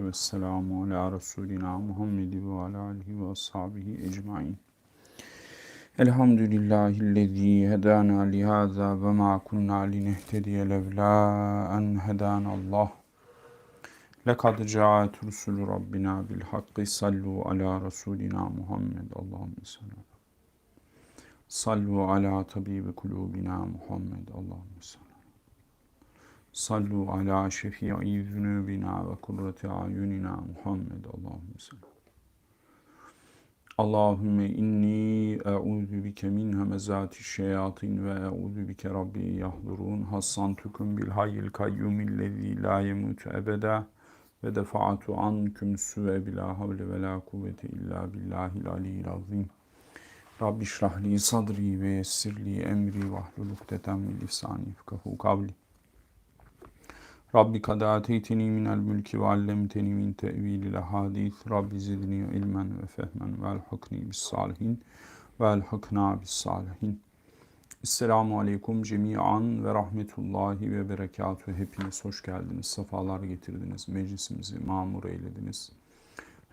ve selamu ala Resulina Muhammed ve ala alihi ve ashabihi ecmain. Elhamdülillahillezî hedâna lihâzâ ve mâ kunnâ linehtediye levlâ en hedânallah. Lekad câet rusulü Rabbina bil hakkı sallu ala Resulina Muhammed. Allahümme salli. Sallu ala tabibi kulubina Muhammed. Allahümme salli. Sallu ala şefii zunubina ve kurrati ayunina Muhammed. Allahümme salli. Allahümme inni e'udhu bike min hemezati şeyatin ve e'udhu bike rabbi yahdurun. Hassantukum bil hayyil kayyumillezî la yemutu ebeda ve defa'atu anküm süve bila havle ve la kuvvete illa billahil aliyyil azim. Rabbi şrahli sadri ve yessirli emri vahlul ukdeten min lisani yefkahu kavli. Rabbi kad ateyteni minel mülki ve allemteni min tevilil hadis. Rabbi zidni ilmen ve fehmen ve elhakni bis salihin ve elhakna bis salihin. Esselamu aleyküm cemiyan ve rahmetullahi ve berekatuhu. Hepiniz hoş geldiniz, sefalar getirdiniz, meclisimizi mamur eylediniz.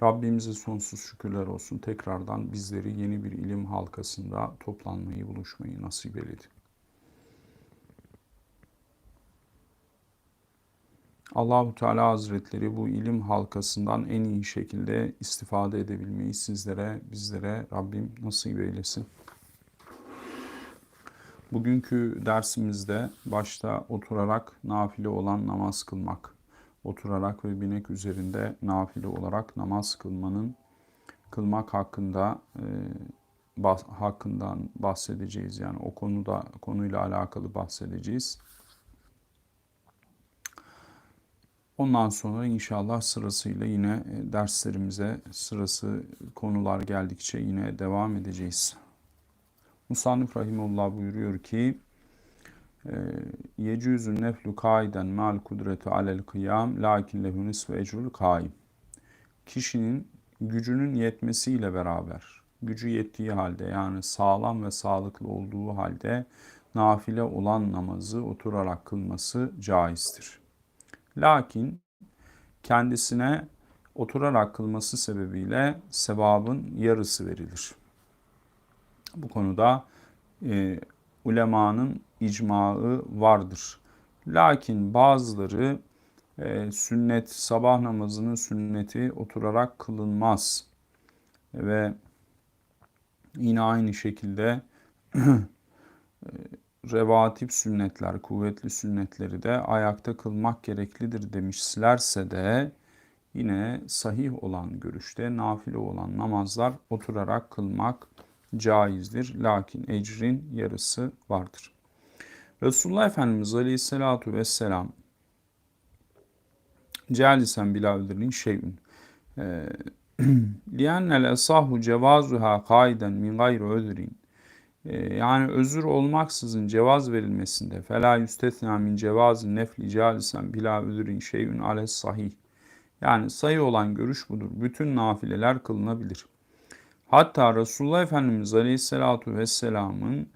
Rabbimize sonsuz şükürler olsun. Tekrardan bizleri yeni bir ilim halkasında toplanmayı, buluşmayı nasip eyledi. Allahu Teala Hazretleri bu ilim halkasından en iyi şekilde istifade edebilmeyi sizlere, bizlere Rabbim nasip eylesin. Bugünkü dersimizde başta oturarak nafile olan namaz kılmak, oturarak ve binek üzerinde nafile olarak namaz kılmanın kılmak hakkında e, bah, hakkından bahsedeceğiz. Yani o konuda konuyla alakalı bahsedeceğiz. Ondan sonra inşallah sırasıyla yine derslerimize sırası konular geldikçe yine devam edeceğiz. Musannif Rahimullah buyuruyor ki Yecüzün neflu kaiden mal kudreti alel kıyam lakin lehu nisfu ecrul kaim. Kişinin gücünün yetmesiyle beraber, gücü yettiği halde yani sağlam ve sağlıklı olduğu halde nafile olan namazı oturarak kılması caizdir. Lakin kendisine oturarak kılması sebebiyle sevabın yarısı verilir. Bu konuda e, ulemanın icmağı vardır. Lakin bazıları e, sünnet, sabah namazının sünneti oturarak kılınmaz. Ve yine aynı şekilde revatip sünnetler, kuvvetli sünnetleri de ayakta kılmak gereklidir demişlerse de yine sahih olan görüşte nafile olan namazlar oturarak kılmak caizdir. Lakin ecrin yarısı vardır. Resulullah Efendimiz Aleyhisselatu Vesselam Cealisen bilavdirin şeyün Liannel esahu cevazuha kaiden min gayri ödrin yani özür olmaksızın cevaz verilmesinde fela yüstesna min cevazı nefli calisen bila özrin şeyün ales sahih. Yani sayı olan görüş budur. Bütün nafileler kılınabilir. Hatta Resulullah Efendimiz Aleyhisselatu Vesselam'ın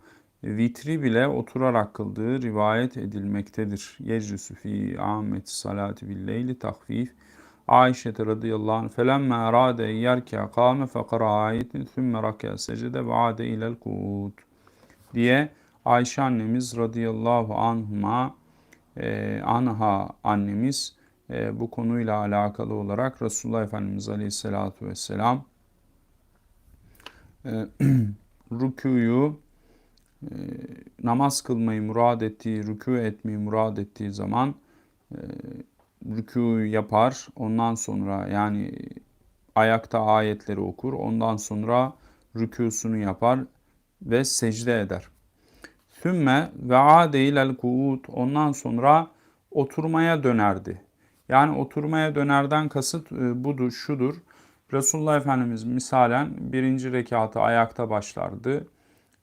vitri bile oturarak kıldığı rivayet edilmektedir. Yeclisü fi ahmet salati billeyli takfif. Ayşe radıyallahu anh felemme erade yerke kâme fekara ayetin sümme rake secde ve ade ilel kut diye Ayşe annemiz radıyallahu anhuma e, anha annemiz e, bu konuyla alakalı olarak Resulullah Efendimiz aleyhissalatu vesselam e, rüküyü e, namaz kılmayı murad ettiği, rükû etmeyi murad ettiği zaman e, rükû yapar. Ondan sonra yani ayakta ayetleri okur. Ondan sonra rükûsunu yapar ve secde eder. Sümme ve ade ilel kuut ondan sonra oturmaya dönerdi. Yani oturmaya dönerden kasıt e, budur, şudur. Resulullah Efendimiz misalen birinci rekatı ayakta başlardı.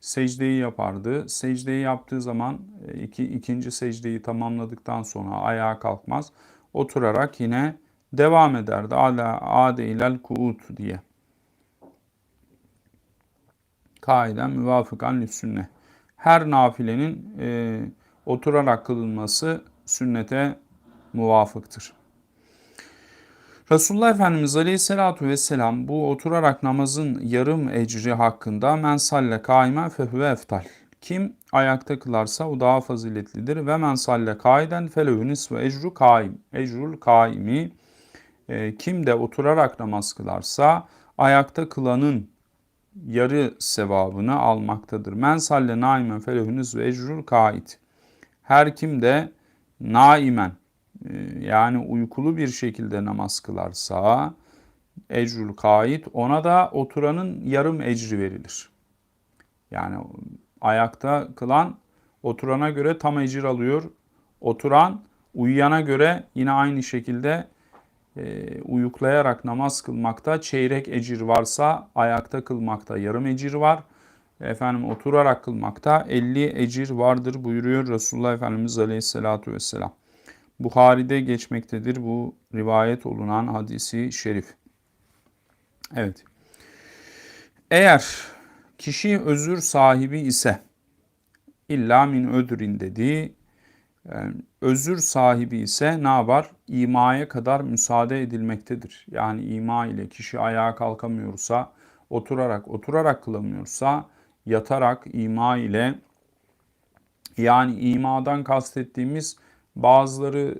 Secdeyi yapardı. Secdeyi yaptığı zaman e, iki, ikinci secdeyi tamamladıktan sonra ayağa kalkmaz. Oturarak yine devam ederdi. Ala ade ilel kuut diye. Kaiden müvafıkan sünne. Her nafilenin e, oturarak kılınması sünnete muvafıktır. Resulullah Efendimiz Aleyhisselatü Vesselam bu oturarak namazın yarım ecri hakkında men salle kaimen fehüve eftal. Kim ayakta kılarsa o daha faziletlidir. Ve men salle kaiden felehü nisfu ecru kaim. Ecrul kaimi. E, kim de oturarak namaz kılarsa ayakta kılanın yarı sevabını almaktadır. Men salle naimen felehü nisfu ecrul kaid. Her kim de naimen e, yani uykulu bir şekilde namaz kılarsa ecrul kaid ona da oturanın yarım ecri verilir. Yani ayakta kılan oturana göre tam ecir alıyor. Oturan uyuyana göre yine aynı şekilde e, uyuklayarak namaz kılmakta çeyrek ecir varsa ayakta kılmakta yarım ecir var. Efendim oturarak kılmakta 50 ecir vardır buyuruyor Resulullah Efendimiz Aleyhisselatü Vesselam. Buhari'de geçmektedir bu rivayet olunan hadisi şerif. Evet. Eğer kişi özür sahibi ise illa min ödrin dediği yani özür sahibi ise ne yapar? İmaya kadar müsaade edilmektedir. Yani ima ile kişi ayağa kalkamıyorsa, oturarak oturarak kılamıyorsa, yatarak ima ile yani imadan kastettiğimiz bazıları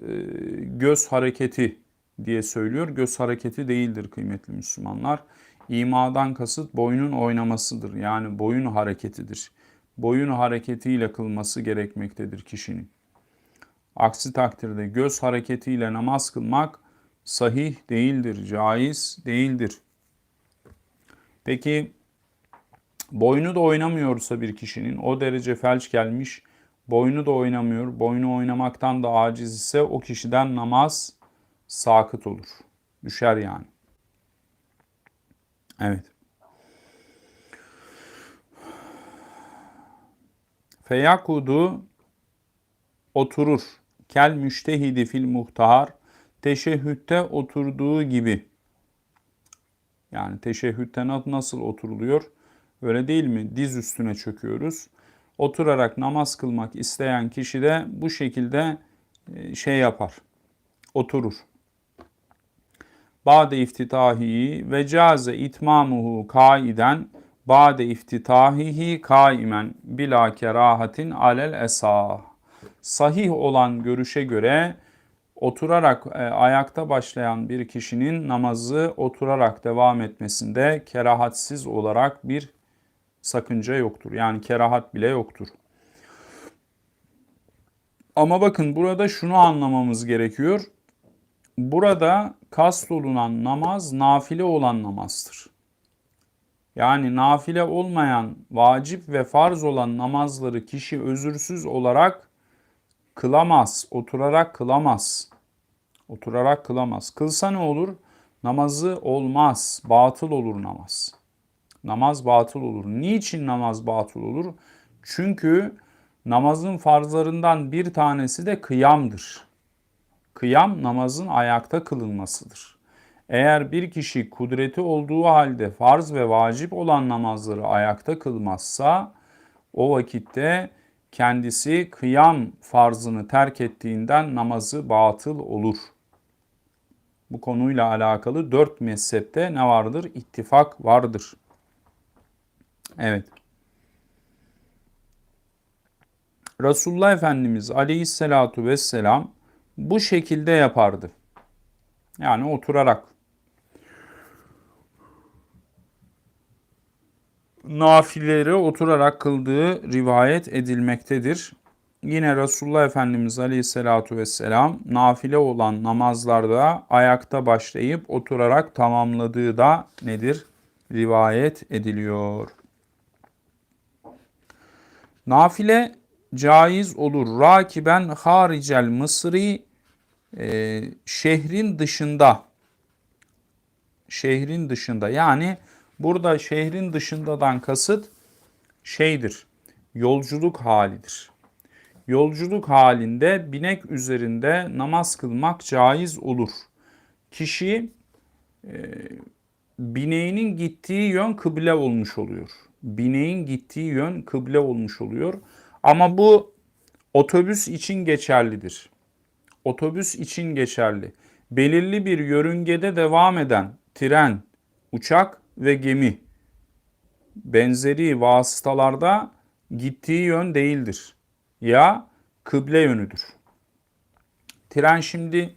göz hareketi diye söylüyor. Göz hareketi değildir kıymetli Müslümanlar. İmadan kasıt boynun oynamasıdır. Yani boyun hareketidir. Boyun hareketiyle kılması gerekmektedir kişinin. Aksi takdirde göz hareketiyle namaz kılmak sahih değildir, caiz değildir. Peki boynu da oynamıyorsa bir kişinin o derece felç gelmiş, boynu da oynamıyor, boynu oynamaktan da aciz ise o kişiden namaz sakıt olur. Düşer yani. Evet. Feyakudu oturur. Kel müştehidi fil muhtahar. Teşehhütte oturduğu gibi. Yani teşehhütte nasıl oturuluyor? Öyle değil mi? Diz üstüne çöküyoruz. Oturarak namaz kılmak isteyen kişi de bu şekilde e, şey yapar. Oturur. Ba'de iftitahi ve caze itmamuhu kaiden ba'de iftitahihi kaimen bila kerahatin alel esa. Sahih olan görüşe göre oturarak e, ayakta başlayan bir kişinin namazı oturarak devam etmesinde kerahatsiz olarak bir sakınca yoktur. Yani kerahat bile yoktur. Ama bakın burada şunu anlamamız gerekiyor. Burada kast olunan namaz nafile olan namazdır. Yani nafile olmayan, vacip ve farz olan namazları kişi özürsüz olarak kılamaz, oturarak kılamaz. Oturarak kılamaz. Kılsa ne olur? Namazı olmaz, batıl olur namaz. Namaz batıl olur. Niçin namaz batıl olur? Çünkü namazın farzlarından bir tanesi de kıyamdır. Kıyam namazın ayakta kılınmasıdır. Eğer bir kişi kudreti olduğu halde farz ve vacip olan namazları ayakta kılmazsa o vakitte kendisi kıyam farzını terk ettiğinden namazı batıl olur. Bu konuyla alakalı dört mezhepte ne vardır? İttifak vardır. Evet. Resulullah Efendimiz aleyhissalatu vesselam bu şekilde yapardı. Yani oturarak. Nafileri oturarak kıldığı rivayet edilmektedir. Yine Resulullah Efendimiz Aleyhisselatu Vesselam nafile olan namazlarda ayakta başlayıp oturarak tamamladığı da nedir? Rivayet ediliyor. Nafile caiz olur. Rakiben haricel mısri e, şehrin dışında şehrin dışında yani burada şehrin dışındadan kasıt şeydir yolculuk halidir. Yolculuk halinde binek üzerinde namaz kılmak caiz olur. Kişi e, bineğinin gittiği yön kıble olmuş oluyor. Bineğin gittiği yön kıble olmuş oluyor. Ama bu otobüs için geçerlidir otobüs için geçerli. belirli bir yörüngede devam eden tren, uçak ve gemi benzeri vasıtalarda gittiği yön değildir. Ya kıble yönüdür. Tren şimdi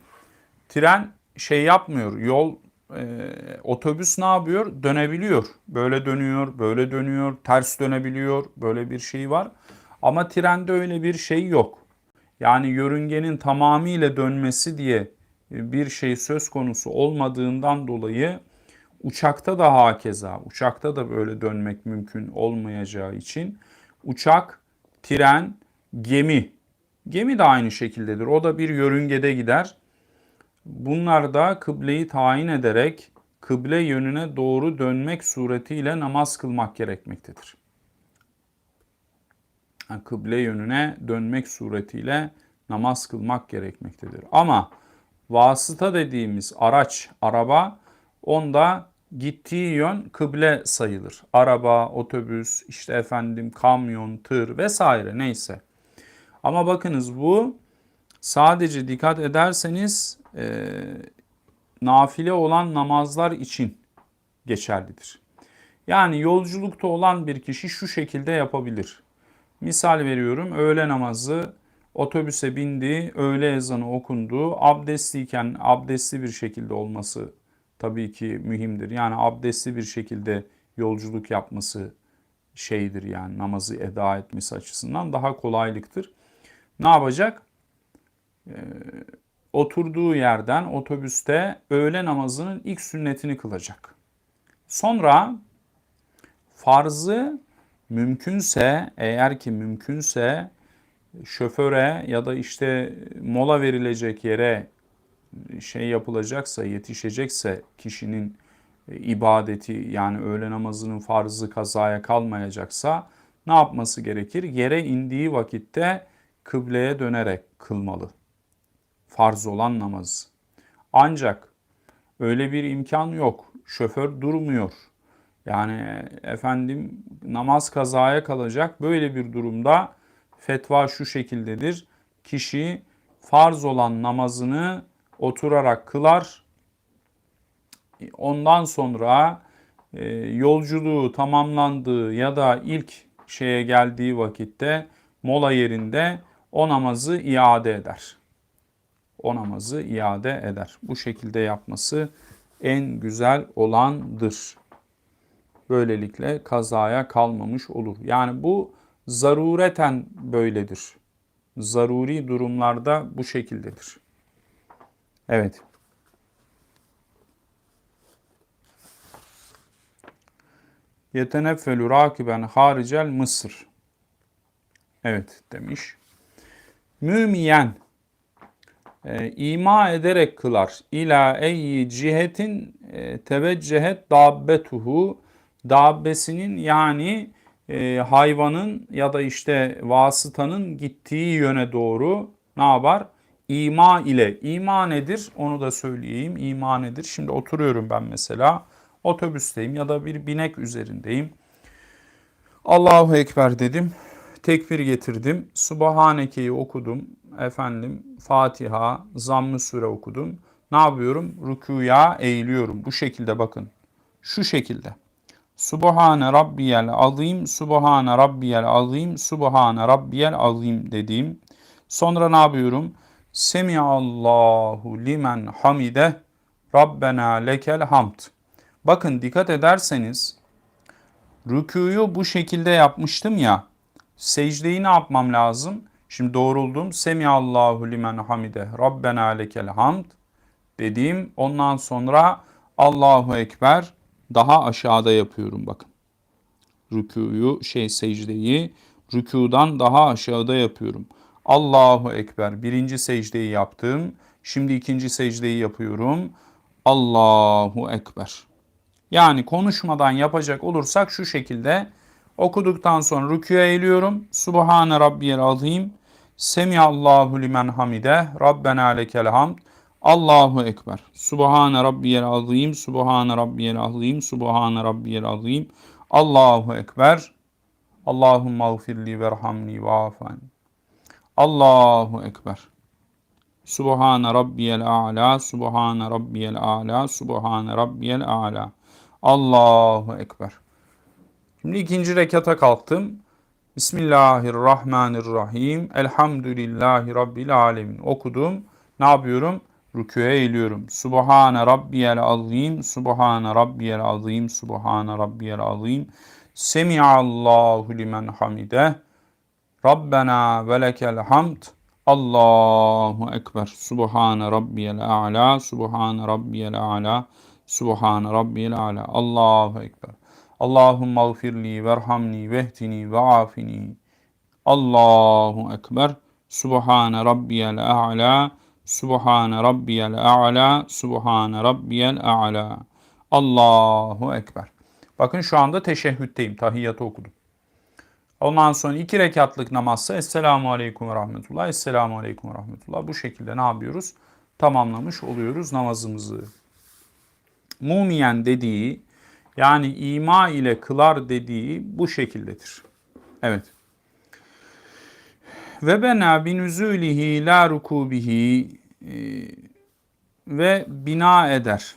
tren şey yapmıyor. Yol e, otobüs ne yapıyor? Dönebiliyor. Böyle dönüyor, böyle dönüyor, ters dönebiliyor. Böyle bir şey var. Ama trende öyle bir şey yok. Yani yörüngenin tamamıyla dönmesi diye bir şey söz konusu olmadığından dolayı uçakta da hakeza, uçakta da böyle dönmek mümkün olmayacağı için uçak, tren, gemi, gemi de aynı şekildedir. O da bir yörüngede gider. Bunlar da kıbleyi tayin ederek kıble yönüne doğru dönmek suretiyle namaz kılmak gerekmektedir. Yani kıble yönüne dönmek suretiyle namaz kılmak gerekmektedir. Ama vasıta dediğimiz araç, araba onda gittiği yön kıble sayılır. Araba, otobüs, işte efendim kamyon, tır vesaire neyse. Ama bakınız bu sadece dikkat ederseniz e, nafile olan namazlar için geçerlidir. Yani yolculukta olan bir kişi şu şekilde yapabilir. Misal veriyorum öğle namazı otobüse bindi, öğle ezanı okundu. Abdestliyken abdestli bir şekilde olması tabii ki mühimdir. Yani abdestli bir şekilde yolculuk yapması şeydir yani namazı eda etmesi açısından daha kolaylıktır. Ne yapacak? Ee, oturduğu yerden otobüste öğle namazının ilk sünnetini kılacak. Sonra farzı mümkünse eğer ki mümkünse şoföre ya da işte mola verilecek yere şey yapılacaksa, yetişecekse kişinin e, ibadeti yani öğle namazının farzı kazaya kalmayacaksa ne yapması gerekir? Yere indiği vakitte kıbleye dönerek kılmalı. Farz olan namaz. Ancak öyle bir imkan yok. Şoför durmuyor. Yani efendim namaz kazaya kalacak. Böyle bir durumda fetva şu şekildedir. Kişi farz olan namazını oturarak kılar. Ondan sonra e, yolculuğu tamamlandığı ya da ilk şeye geldiği vakitte mola yerinde o namazı iade eder. O namazı iade eder. Bu şekilde yapması en güzel olandır. Böylelikle kazaya kalmamış olur. Yani bu zarureten böyledir. Zaruri durumlarda bu şekildedir. Evet. Yeteneffelu rakiben haricel Mısır. Evet demiş. Mümiyen e, ima ederek kılar. İla eyyi cihetin e, teveccehet dabbetuhu dabbesinin yani e, hayvanın ya da işte vasıtanın gittiği yöne doğru ne yapar? İma ile. İma nedir? Onu da söyleyeyim. İma nedir? Şimdi oturuyorum ben mesela. Otobüsteyim ya da bir binek üzerindeyim. Allahu Ekber dedim. Tekbir getirdim. Subhaneke'yi okudum. Efendim Fatiha, Zamm-ı Sure okudum. Ne yapıyorum? Rükuya eğiliyorum. Bu şekilde bakın. Şu şekilde. Subhane Rabbiyel Azim, Subhane Rabbiyel Azim, Subhane Rabbiyel Azim dediğim. Sonra ne yapıyorum? Semiallahu limen hamide Rabbena lekel hamd. Bakın dikkat ederseniz rüküyü bu şekilde yapmıştım ya. Secdeyi ne yapmam lazım? Şimdi doğruldum. Semiallahu limen hamide Rabbena lekel hamd dediğim ondan sonra Allahu Ekber daha aşağıda yapıyorum bakın. Rüküyü şey secdeyi rükudan daha aşağıda yapıyorum. Allahu Ekber. Birinci secdeyi yaptım. Şimdi ikinci secdeyi yapıyorum. Allahu Ekber. Yani konuşmadan yapacak olursak şu şekilde okuduktan sonra rüküye eğiliyorum. Subhane Rabbiyel Azim. Semiyallahu limen hamide. Rabbena lekel hamd. Allahu Ekber. Subhane Rabbiyel Azim. Subhane Rabbiyel Azim. Subhane Rabbiyel Azim. Allahu Ekber. Allahümme gfirli verhamni ve afani. Allahu Ekber. Subhane rabbiyel a'la, subhane rabbiyel a'la, subhane rabbiyel a'la. Allahu ekber. Şimdi ikinci rekata kalktım. Bismillahirrahmanirrahim. Elhamdülillahi Rabbil alemin. Okudum. Ne yapıyorum? Rüküye eğiliyorum. Subhane Rabbiyel azim. Subhane Rabbiyel azim. Subhane Rabbiyel azim. Semi'allahu limen hamide. Rabbena ve lekel hamd. Allahu Ekber. Subhane Rabbiyel a'la. Subhane Rabbiyel a'la. Subhane Rabbiyel a'la. Allahu Ekber. Allahümme gfirli verhamni vehdini ve afini. Allahu Ekber. Subhane Rabbiyel a'la. Subhane Rabbiyel a'la. Subhane Rabbiyel a'la. Allahu Ekber. Bakın şu anda teşehhütteyim. Tahiyyatı okudum. Ondan sonra iki rekatlık namazsa Esselamu Aleyküm ve Rahmetullah, Esselamu Aleyküm ve Rahmetullah. Bu şekilde ne yapıyoruz? Tamamlamış oluyoruz namazımızı. Mumiyen dediği yani ima ile kılar dediği bu şekildedir. Evet. Ve bena binüzülihi la rukubihi e, ve bina eder.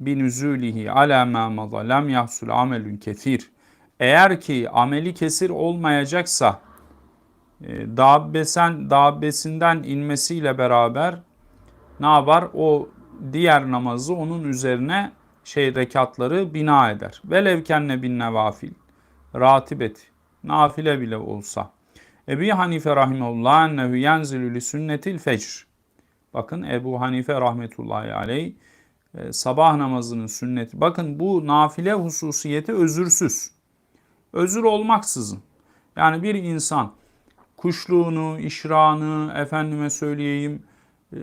Binüzülihi ala ma maza lem yahsul amelün kethir. Eğer ki ameli kesir olmayacaksa e, dabbesen, dabbesinden inmesiyle beraber ne yapar? O diğer namazı onun üzerine şey rekatları bina eder. Velev kenne bin nevafil. Ratibet. Nafile bile olsa. Ebu Hanife rahimehullah ennehu yenzilü li sünnetil fecr. Bakın Ebu Hanife rahmetullahi aleyh e, sabah namazının sünneti. Bakın bu nafile hususiyeti özürsüz. Özür olmaksızın. Yani bir insan kuşluğunu, işrağını, efendime söyleyeyim, e,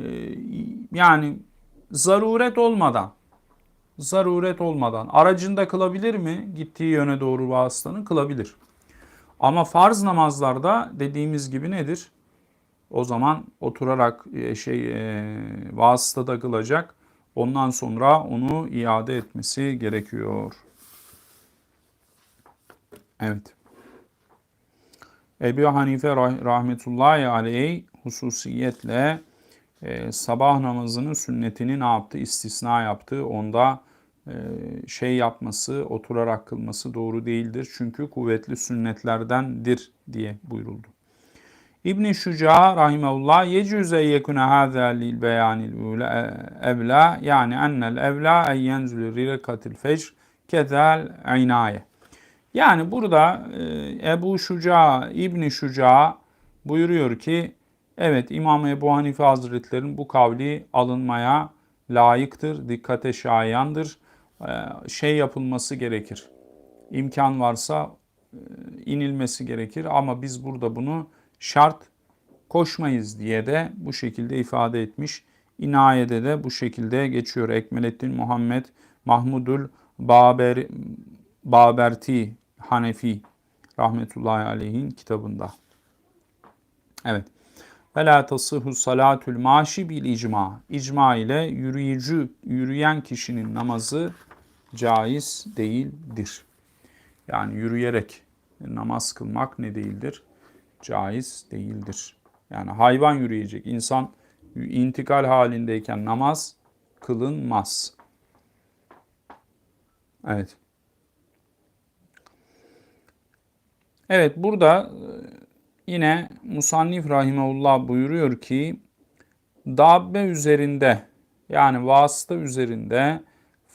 yani zaruret olmadan zaruret olmadan aracında kılabilir mi? Gittiği yöne doğru vasıtanın kılabilir. Ama farz namazlarda dediğimiz gibi nedir? O zaman oturarak e, şey e, vasıtada kılacak. Ondan sonra onu iade etmesi gerekiyor. Evet. Ebu Hanife rahmetullahi aleyh hususiyetle e, sabah namazının sünnetini ne yaptı? İstisna yaptı. Onda şey yapması, oturarak kılması doğru değildir. Çünkü kuvvetli sünnetlerdendir diye buyuruldu. İbn Şuca rahimehullah yecüze yekune hâzâ lil beyanil evla yani ennel evla en yenzülü rirekatil fecr kezel inaye. Yani burada e, Ebu Şuca, İbn Şuca buyuruyor ki evet İmam Ebu Hanife Hazretleri'nin bu kavli alınmaya layıktır, dikkate şayandır. E, şey yapılması gerekir. İmkan varsa e, inilmesi gerekir ama biz burada bunu şart koşmayız diye de bu şekilde ifade etmiş. İnayede de bu şekilde geçiyor. Ekmelettin Muhammed Mahmudul Baber, Baberti Hanefi rahmetullahi aleyhin kitabında. Evet. Ve la tasıhu salatül maşi bil icma. İcma ile yürüyücü, yürüyen kişinin namazı caiz değildir. Yani yürüyerek namaz kılmak ne değildir? Caiz değildir. Yani hayvan yürüyecek. insan intikal halindeyken namaz kılınmaz. Evet. Evet burada e, yine Musannif Rahimeullah buyuruyor ki dabbe üzerinde yani vasıta üzerinde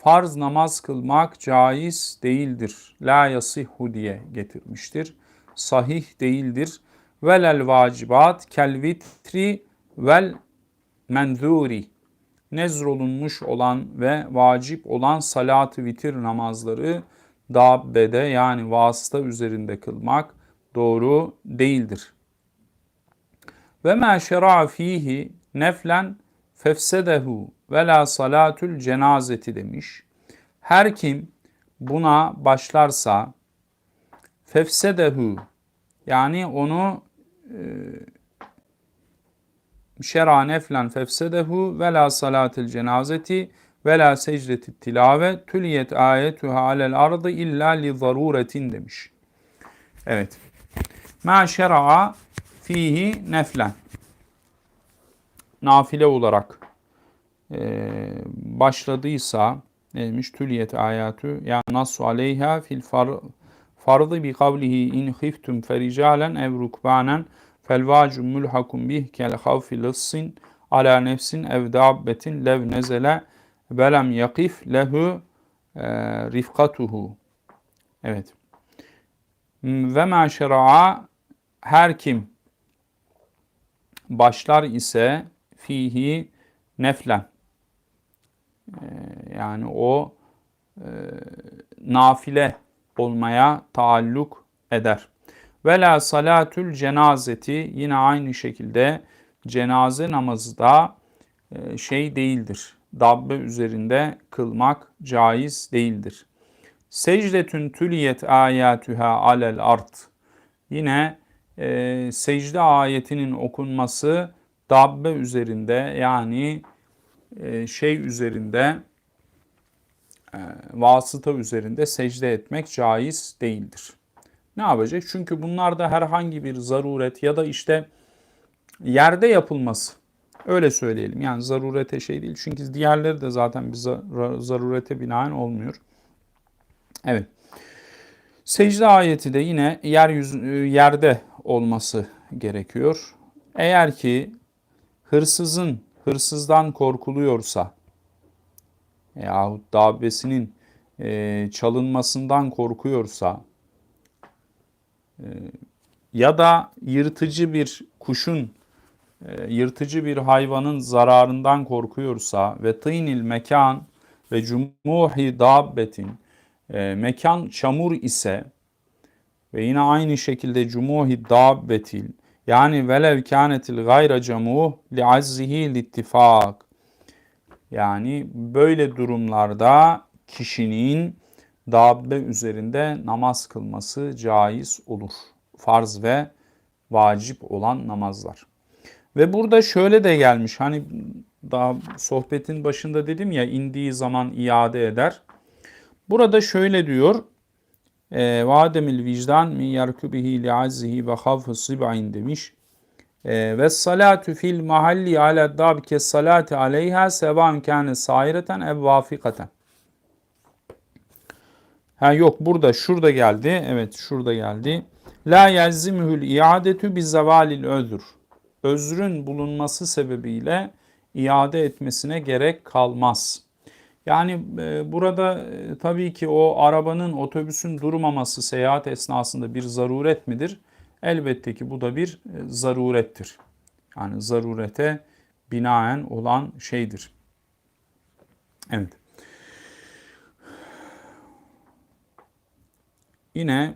farz namaz kılmak caiz değildir. La yasihhu diye getirmiştir. Sahih değildir. Velel vacibat kel vitri vel menzuri. Nezrolunmuş olan ve vacip olan salat-ı vitir namazları dabbede yani vasıta üzerinde kılmak doğru değildir. Ve ma şera fihi neflen fefsedehu ve la salatül cenazeti demiş. Her kim buna başlarsa fefsedehu yani onu e, şera neflen fefsedehu ve la salatil cenazeti ve la secdeti tilave tüliyet ayetuha alel ardı illa li zaruretin demiş. Evet. Ma şera'a fihi neflen. nafile olarak e, başladıysa neymiş? Tüliyet ayatü ya nasu aleyha fil far, fardı bi kavlihi in khiftum fericalen ev rukbanen fel vacum mulhakum bih kel havfi lıssin ala nefsin ev dabbetin lev nezele velem yakif lehu e, rifkatuhu. Evet. Ve ma şera'a her kim başlar ise fihi neflen ee, yani o e, nafile olmaya taalluk eder. Vela salatül cenazeti yine aynı şekilde cenaze namazı da e, şey değildir. Dabbe üzerinde kılmak caiz değildir. Secdetün tüliyet ayatüha alel art. Yine e, secde ayetinin okunması dabbe üzerinde yani şey üzerinde e, vasıta üzerinde secde etmek caiz değildir. Ne yapacak? Çünkü bunlarda herhangi bir zaruret ya da işte yerde yapılması öyle söyleyelim. Yani zarurete şey değil. Çünkü diğerleri de zaten bir zarurete binaen olmuyor. Evet. Secde ayeti de yine yeryüzü, yerde olması gerekiyor. Eğer ki hırsızın hırsızdan korkuluyorsa yahut dabbesinin e, çalınmasından korkuyorsa e, ya da yırtıcı bir kuşun e, yırtıcı bir hayvanın zararından korkuyorsa ve tînil mekan ve cumuhi dabbetin e, mekan çamur ise ve yine aynı şekilde cumuhi dabbetil yani velev kânetil gayra camuh li azzihi littifak. Yani böyle durumlarda kişinin dabbe üzerinde namaz kılması caiz olur. Farz ve vacip olan namazlar. Ve burada şöyle de gelmiş hani daha sohbetin başında dedim ya indiği zaman iade eder. Burada şöyle diyor e, ve ademil vicdan min yerkubihi li azzihi ve havfı sib'in demiş. E, ve salatu fil mahalli ala dabke salati aleyha sevan kâne saireten ev vafikaten. Ha yok burada şurada geldi. Evet şurada geldi. La yelzimuhul iadetu bi zevalil özür. Özrün bulunması sebebiyle iade etmesine gerek kalmaz. Yani e, burada e, tabii ki o arabanın, otobüsün durmaması seyahat esnasında bir zaruret midir? Elbette ki bu da bir e, zarurettir. Yani zarurete binaen olan şeydir. Evet. Yine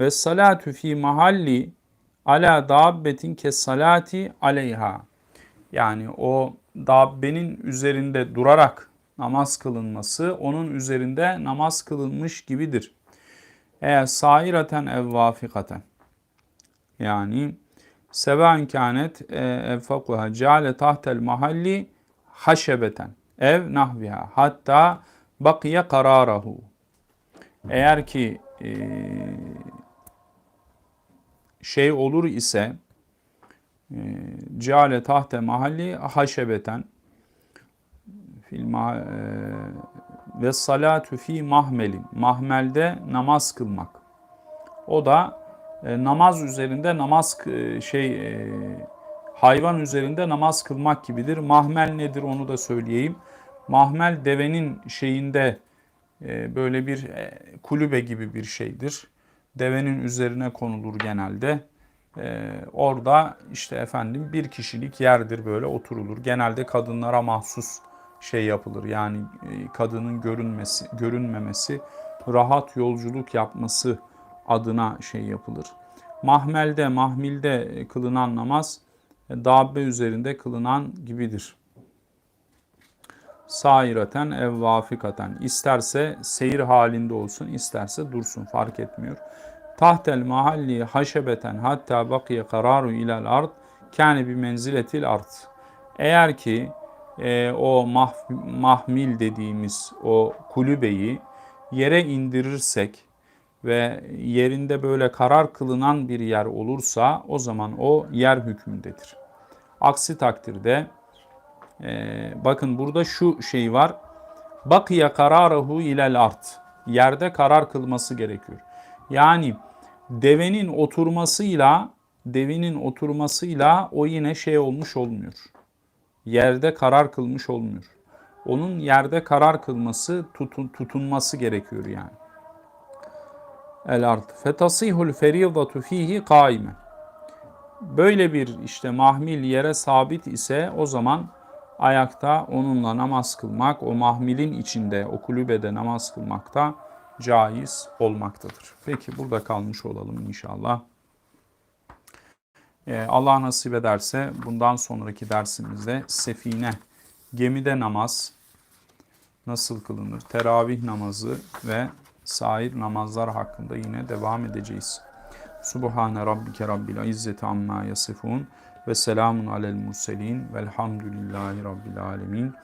ve salatu fi mahalli ala dabbetin ke salati aleyha. Yani o dabbenin üzerinde durarak namaz kılınması onun üzerinde namaz kılınmış gibidir. Eğer sairaten ev vafikaten yani seven kânet e, evfakuha ceale tahtel mahalli haşebeten. Ev nahviha. Hatta bakiye kararahu eğer ki e, şey olur ise e, ceale tahte mahalli haşebeten filma e, ve salatu fi mahmelin mahmelde namaz kılmak. O da e, namaz üzerinde namaz e, şey e, hayvan üzerinde namaz kılmak gibidir. Mahmel nedir onu da söyleyeyim. Mahmel devenin şeyinde e, böyle bir e, kulübe gibi bir şeydir. Devenin üzerine konulur genelde. E, orada işte efendim bir kişilik yerdir böyle oturulur. Genelde kadınlara mahsus şey yapılır. Yani e, kadının görünmesi, görünmemesi, rahat yolculuk yapması adına şey yapılır. Mahmelde, mahmilde kılınan namaz e, dabbe üzerinde kılınan gibidir. Sairaten ev vafikaten. İsterse seyir halinde olsun, isterse dursun fark etmiyor. Tahtel mahalli haşebeten hatta bakiye kararu ilal ard kâne bi menziletil ard. Eğer ki e, o mah, mahmil dediğimiz o kulübeyi yere indirirsek ve yerinde böyle karar kılınan bir yer olursa o zaman o yer hükmündedir. Aksi takdirde e, bakın burada şu şey var. Bakiye kararahu ilel art. Yerde karar kılması gerekiyor. Yani devenin oturmasıyla devenin oturmasıyla o yine şey olmuş olmuyor. Yerde karar kılmış olmuyor. Onun yerde karar kılması tutun, tutunması gerekiyor yani. El art. Fetasihul feridatu fihi kaime. Böyle bir işte mahmil yere sabit ise o zaman ayakta onunla namaz kılmak, o mahmilin içinde, o kulübede namaz kılmak da caiz olmaktadır. Peki burada kalmış olalım inşallah. Ee, Allah nasip ederse bundan sonraki dersimizde sefine, gemide namaz nasıl kılınır, teravih namazı ve sair namazlar hakkında yine devam edeceğiz. Subhane rabbike rabbil izzeti amma yasifun ve selamun alel murselin velhamdülillahi rabbil alemin.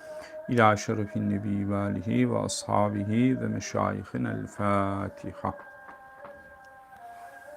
İlâ şerefin nebi ve alihi ve ashabihi ve meşayihin el Fatiha.